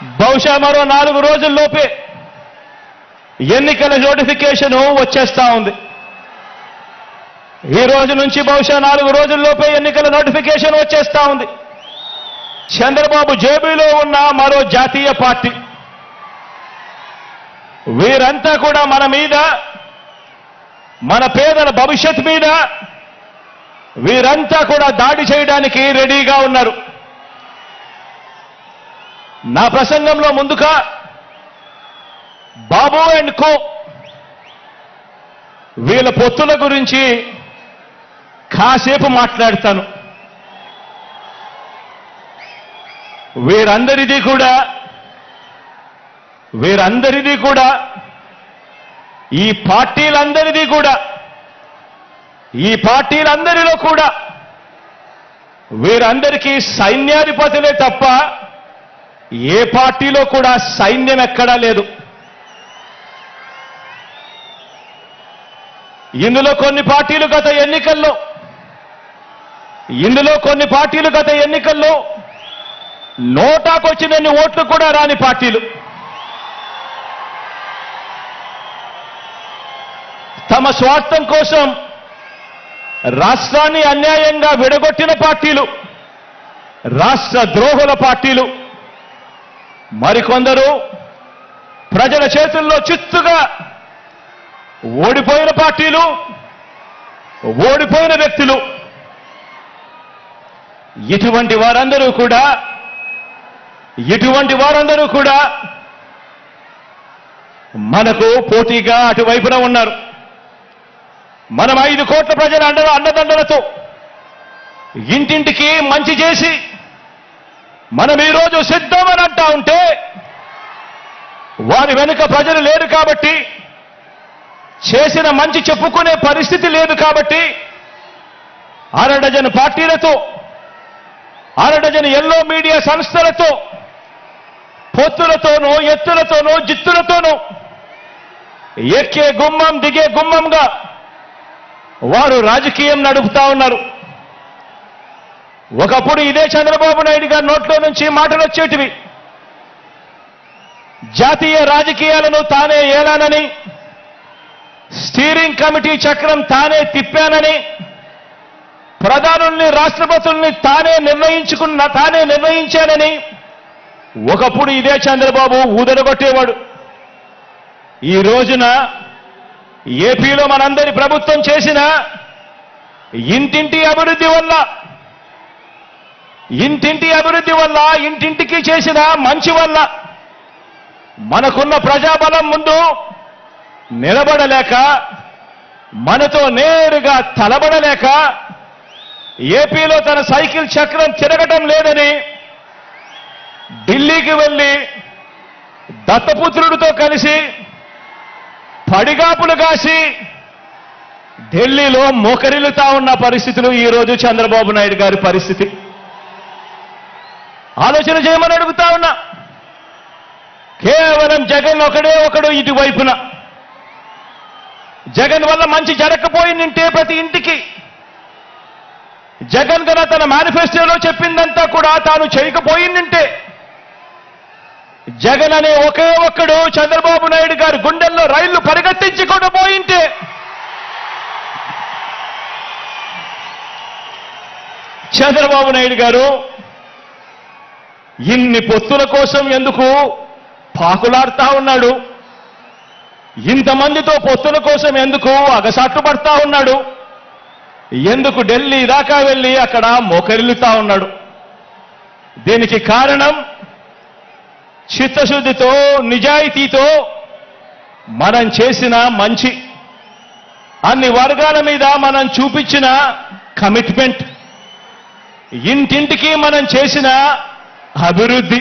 బహుశా మరో నాలుగు రోజుల్లోపే ఎన్నికల నోటిఫికేషన్ వచ్చేస్తా ఉంది. ఈ రోజు నుంచి బహుశా నాలుగు రోజుల్లోపే ఎన్నికల నోటిఫికేషన్ వచ్చేస్తా ఉంది. చంద్రబాబు జేబీలో ఉన్న మరో జాతీయ పార్టీ. వీరంతా కూడా మన మీద మన పేదల భవిష్యత్ మీద వీరంతా కూడా దాడి చేయడానికి రెడీగా ఉన్నారు. నా ప్రసంగంలో ముందుగా బాబు అండ్ కో వీళ్ళ పొత్తుల గురించి కాసేపు మాట్లాడతాను. వీరందరిది కూడా వీరందరిది కూడా ఈ పార్టీలందరిది కూడా ఈ పార్టీలందరిలో కూడా వీరందరికీ సైన్యాధిపతులే తప్ప ఏ పార్టీలో కూడా సైన్యం ఎక్కడా లేదు. ఇందులో కొన్ని పార్టీలు గత ఎన్నికల్లో ఇందులో కొన్ని పార్టీలు గత ఎన్నికల్లో నోటాకొచ్చినన్ని ఓట్లు కూడా రాని పార్టీలు. తమ స్వార్థం కోసం రాష్ట్రాన్ని అన్యాయంగా విడగొట్టిన పార్టీలు రాష్ట్ర ద్రోహుల పార్టీలు. మరికొందరు ప్రజల చేతుల్లో చిత్తుగా ఓడిపోయిన పార్టీలు ఓడిపోయిన వ్యక్తులు. ఇటువంటి వారందరూ కూడా ఇటువంటి వారందరూ కూడా మనకు పోటీగా అటువైపున ఉన్నారు. మనం ఐదు కోట్ల ప్రజల అండ అన్నదండలతో ఇంటింటికి మంచి చేసి మనం ఈరోజు సిద్ధమని అంటా ఉంటే వారి వెనుక ప్రజలు లేరు కాబట్టి చేసిన మంచి చెప్పుకునే పరిస్థితి లేదు కాబట్టి అరడజన్ పార్టీలతో అరడజన్ ఎల్లో మీడియా సంస్థలతో పొత్తులతోనూ ఎత్తులతోనూ జిత్తులతోనూ ఎక్కే గుమ్మం దిగే గుమ్మంగా వారు రాజకీయం నడుపుతా ఉన్నారు. ఒకప్పుడు ఇదే చంద్రబాబు నాయుడు గారి నోట్లో నుంచి మాటలు వచ్చేటివి. జాతీయ రాజకీయాలను తానే ఏలానని స్టీరింగ్ కమిటీ చక్రం తానే తిప్పానని ప్రధానుల్ని రాష్ట్రపతుల్ని తానే నిర్ణయించుకున్న తానే నిర్ణయించానని ఒకప్పుడు ఇదే చంద్రబాబు ఊదరగొట్టేవాడు. ఈ రోజున ఏపీలో మనందరి ప్రభుత్వం చేసిన ఇంటింటి అభివృద్ధి వల్ల ఇంటింటి అభివృద్ధి వల్ల ఇంటింటికి చేసిన మంచి వల్ల మనకున్న ప్రజాబలం ముందు నిలబడలేక మనతో నేరుగా తలబడలేక ఏపీలో తన సైకిల్ చక్రం తిరగటం లేదని ఢిల్లీకి వెళ్ళి దత్తపుత్రుడితో కలిసి పడిగాపులు కాసి ఢిల్లీలో మోకరిల్లుతా ఉన్న పరిస్థితులు ఈరోజు చంద్రబాబు నాయుడు గారి పరిస్థితి. ఆలోచన చేయమని అడుగుతా ఉన్నా. కేవలం జగన్ ఒకడే ఒకడు ఇటువైపున. జగన్ వల్ల మంచి జరగకపోయిందంటే ప్రతి ఇంటికి. జగన్ గన తన మేనిఫెస్టోలో చెప్పిందంతా కూడా తాను చేయకపోయిందంటే జగన్ అనే ఒకే ఒక్కడు చంద్రబాబు నాయుడు గారి గుండెల్లో రైళ్ళు పరిగెత్తించకుండా పోయింటే చంద్రబాబు నాయుడు గారు ఇన్ని పొత్తుల కోసం ఎందుకు పాకులాడుతా ఉన్నాడు? ఇంతమందితో పొత్తుల కోసం ఎందుకు అగసాట్లు పడతా ఉన్నాడు? ఎందుకు ఢిల్లీ దాకా వెళ్ళి అక్కడ మోకరిల్లుతా ఉన్నాడు? దీనికి కారణం చిత్తశుద్ధితో నిజాయితీతో మనం చేసిన మంచి అన్ని వర్గాల మీద మనం చూపించిన కమిట్మెంట్ ఇంటింటికి మనం చేసిన అభివృద్ధి